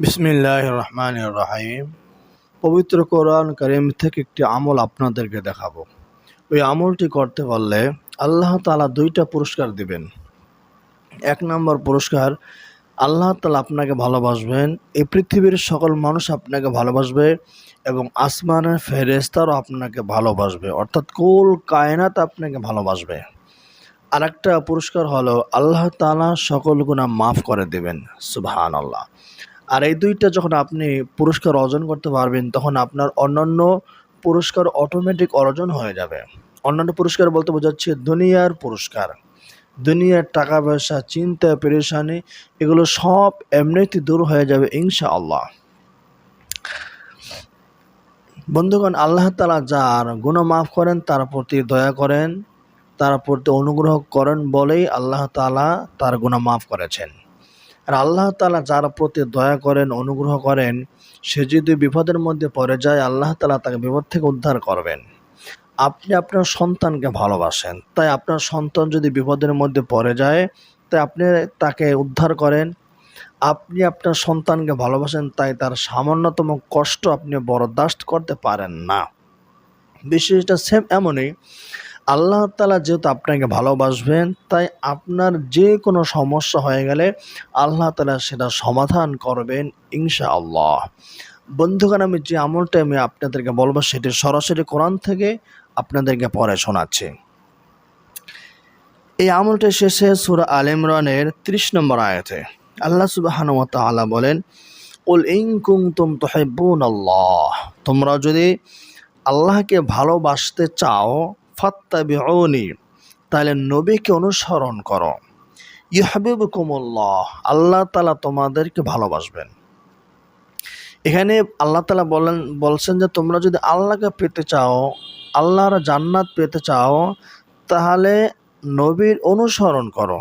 বিসমিল্লাহ রহমান রাহিম পবিত্র কোরআন করিম থেকে একটি আমল আপনাদেরকে দেখাবো। ওই আমলটি করতে পারলে আল্লাহ তালা দুইটা পুরস্কার দিবেন। এক নম্বর পুরস্কার, আল্লাহ তালা আপনাকে ভালোবাসবেন এই পৃথিবীর সকল মানুষ আপনাকে ভালোবাসবে এবং আসমানের ফেরেস্তারও আপনাকে ভালোবাসবে, অর্থাৎ কুল কায়নাত আপনাকে ভালোবাসবে। আরেকটা পুরস্কার হলো, আল্লাহ তালা সকল গুণা মাফ করে দেবেন সুবহান আল্লাহ আর এই দুইটা যখন আপনি পুরস্কার অর্জন করতে পারবেন, তখন আপনার অন্যান্য পুরস্কার অটোমেটিক অর্জন হয়ে যাবে। অন্যান্য পুরস্কার বলতে বোঝাচ্ছে দুনিয়ার পুরস্কার। দুনিয়ার টাকা পয়সা, চিন্তা, পেরেশানি, এগুলো সব এমনিতে দূর হয়ে যাবে ইনশা আল্লাহ বন্ধুগণ, আল্লাহ তালা যার গুণ মাফ করেন, তার প্রতি দয়া করেন, তার প্রতি অনুগ্রহ করেন বলেই আল্লাহ তালা তার গুণা মাফ করেছেন। আর আল্লাহ তালা যার প্রতি দয়া করেন, অনুগ্রহ করেন, সে যদি বিপদের মধ্যে পড়ে যায়, আল্লাহ তালা তাকে বিপদ থেকে উদ্ধার করবেন। আপনি আপনার সন্তানকে ভালোবাসেন, তাই আপনার সন্তান যদি বিপদের মধ্যে পড়ে যায়, তাই আপনি তাকে উদ্ধার করেন। আপনি আপনার সন্তানকে ভালোবাসেন, তাই তার সামান্যতম কষ্ট আপনি বরদাস্ত করতে পারেন না। বিষয়টা সেম এমনই আল্লাহ তালা যেহেতু আপনাকে ভালোবাসবেন, তাই আপনার যে কোনো সমস্যা হয়ে গেলে আল্লাহ তালা সেটা সমাধান করবেন ইনশা আল্লাহ বন্ধুগণ, আমি যে আমলটা আমি আপনাদেরকে বলব সেটি সরাসরি কোরআন থেকে আপনাদেরকে পরে শোনাচ্ছি। এই আমলটা শেষে সুরা আল ইমরানের ত্রিশ নম্বর আয়াতে আল্লাহ সুবাহান তাআলা বলেন, উল ইং কুং তুম তোহেবুন আল্লাহ তোমরা যদি আল্লাহকে ভালোবাসতে চাও ফাত্তাবিউনি, তাহলে নবীকে অনুসরণ করো। ইহাবিবুকুমুল্লাহ আল্লাহ তালা তোমাদেরকে ভালোবাসবেন। এখানে আল্লাহ তালা বলেন, বলছেন যে তোমরা যদি আল্লাহকে পেতে চাও, আল্লাহর জান্নাত পেতে চাও, তাহলে নবীর অনুসরণ করো।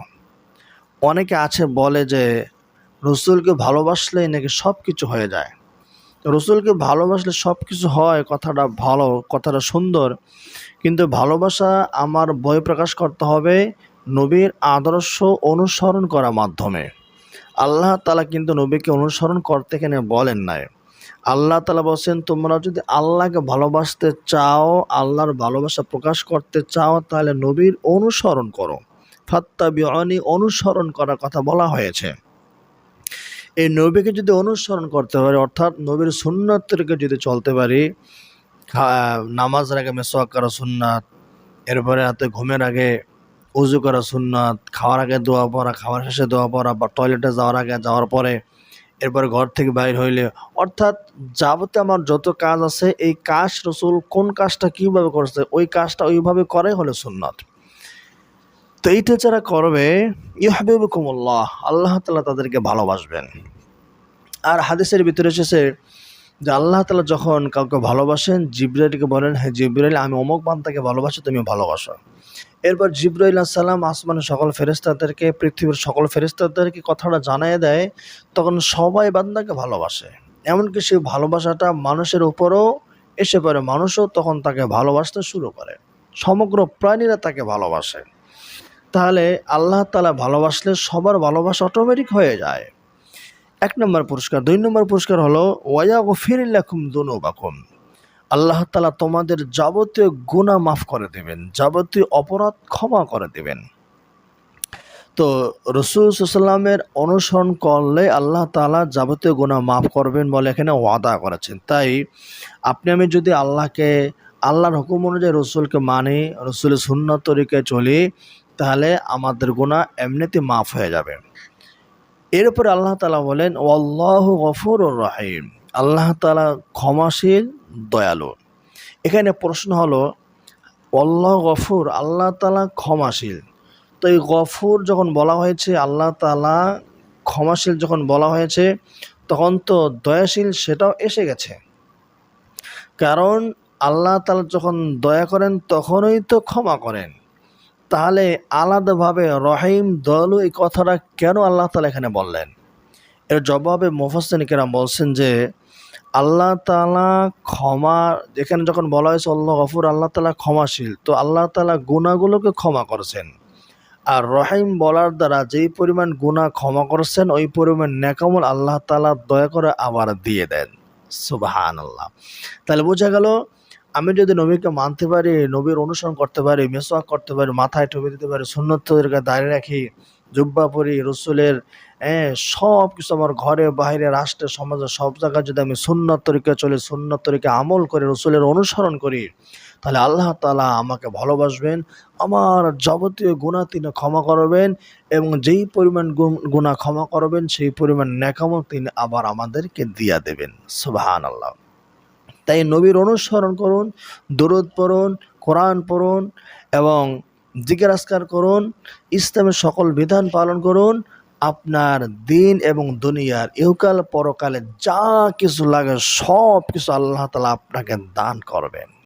অনেকে আছে বলে যে, রসুলকে ভালোবাসলেই নাকি সব কিছু হয়ে যায়। রসুলকে ভালোবাসলে সব কিছু হয়, কথাটা ভালো, কথাটা সুন্দর। কিন্তু ভালোবাসা আমার বই প্রকাশ করতে হবে নবীর আদর্শ অনুসরণ করার মাধ্যমে। আল্লাহ তালা কিন্তু নবীকে অনুসরণ করতে এখানে বলেন নাই? আল্লাহ তালা বলছেন, তোমরা যদি আল্লাহকে ভালোবাসতে চাও, আল্লাহর ভালোবাসা প্রকাশ করতে চাও, তাহলে নবীর অনুসরণ করো। ফাত্তা বিয়নি অনুসরণ করার কথা বলা হয়েছে। এই নবীকে যদি অনুসরণ করতে পারি, অর্থাৎ নবীর সুন্নতকে যদি চলতে পারি নামাজের আগে মেসোয়াক করা সুন্নাত, এরপরে হাতে ঘুমের আগে উজু করা সুন্নাত, খাওয়ার আগে দোয়া পড়া, খাওয়ার শেষে দোয়া পড়া, বা টয়লেটে যাওয়ার আগে যাওয়ার পরে, এরপরে ঘর থেকে বাইর হইলে, অর্থাৎ যাবতীয় আমার যত কাজ আছে, এই কাজ রসুল কোন কাজটা কীভাবে করছে, ওই কাজটা ওইভাবে করে হলে সুন্নত। তো এইটা যারা করবে ইহাবিবুকুমুল্লাহ আল্লাহ তালা তাদেরকে ভালোবাসবেন। আর হাদিসের ভিতরে এসেছে যে আল্লাহ তালা যখন কাউকে ভালোবাসেন, জিব্রাইলকে বলেন হ্যাঁ জিব্রাইল, আমি অমুক বান্তাকে ভালোবাসি, তুমি ভালোবাসো। এরপর জিব্রাইল আসসালাম আসমানের সকল ফেরেস্তাদেরকে পৃথিবীর সকল ফেরেস্তাদেরকে কথাটা জানিয়ে দেয়, তখন সবাই বান্দাকে ভালোবাসে। এমনকি সেই ভালোবাসাটা মানুষের উপরও এসে পড়ে। মানুষও তখন তাকে ভালোবাসতে শুরু করে। সমগ্র প্রাণীরা তাকে ভালোবাসে। তাহলে আল্লাহ তালা ভালোবাসলে সবার ভালোবাসা অটোমেটিক হয়ে যায়। এক নম্বর পুরস্কার। দুই নম্বর পুরস্কার হলো ওয়া গফিরিল্লাকুম দুনুবাকুম। আল্লাহ তালা তোমাদের যাবতীয় গুণা মাফ করে দেবেন, যাবতীয় অপরাধ ক্ষমা করে দেবেন। তো রসুল সাল্লামের অনুসরণ করলে আল্লাহ তালা যাবতীয় গুণা মাফ করবেন বলে এখানে ওয়াদা করেছেন। তাই আপনি, আমি যদি আল্লাহকে, আল্লাহর হুকুম অনুযায়ী রসুলকে মানি, রসুলের শূন্য তরিকায় চলি তাহলে আমাদের গুণা এমনিতে মাফ হয়ে যাবে। এর উপরে আল্লাহ তালা বলেন, ওয়াল্লাহ গফুর রাহিম। আল্লাহ তালা ক্ষমাশীল, দয়ালু। এখানে প্রশ্ন হলো অল্লাহ গফুর। আল্লাহ তালা ক্ষমাশীল। তো এই গফুর যখন বলা হয়েছে, আল্লাহ তালা ক্ষমাশীল যখন বলা হয়েছে, তখন তো দয়াশীল সেটাও এসে গেছে। কারণ আল্লাহ তালা যখন দয়া করেন, তখনই তো ক্ষমা করেন। তাহলে আলাদাভাবে রহিম, দয়ালু এই কথাটা কেন আল্লাহ তালা এখানে বললেন? এর জবাবে মোফাসিনিকেরা বলছেন যে, আল্লাহ তালা ক্ষমা, এখানে যখন বলা হয়েছে, আল্লাহ গফুর, আল্লাহ তালা ক্ষমাশীল, তো আল্লাহ তালা গুণাগুলোকে ক্ষমা করেছেন। আর রহিম বলার দ্বারা যেই পরিমাণ গুনাহ ক্ষমা করছেন, ওই পরিমাণ নেকামল আল্লাহ তালা দয়া করে আবার দিয়ে দেন। সুবাহান আল্লাহ তাহলে বোঝা গেল আমি যদি নবীকে মানতে পারি, নবীর অনুসরণ করতে পারি, মেসওয়াক করতে পারি, মাথায় টুপি দিতে পারি, সুন্নতদেরকে দাঁড়িয়ে রাখি, জুব্বা পরি, রসুলের হ্যাঁ সব কিছু আমার ঘরে, বাইরে, রাষ্ট্রে, সমাজে, সব জায়গায় যদি আমি সুন্নত তরিকে চলি, সুন্নত তরিকে আমল করে, রসুলের অনুসরণ করি, তাহলে আল্লাহ তালা আমাকে ভালোবাসবেন, আমার যাবতীয় গুণা তিনি ক্ষমা করবেন এবং যেই পরিমাণ গুণ- ক্ষমা করবেন, সেই পরিমাণ নেকামও তিনি আবার আমাদেরকে দিয়া দেবেন। সুবাহান আল্লাহ তাই নবীর অনুসরণ করুন, দরুদ পড়ুন, কোরআন পড়ুন এবং জিকির আসকার করুন ইসলামের সকল বিধান পালন করুন, আপনার দিন এবং দুনিয়ার ইহকাল পরকালে যা কিছু লাগে সব কিছু আল্লাহ তালা আপনাকে দান করবেন।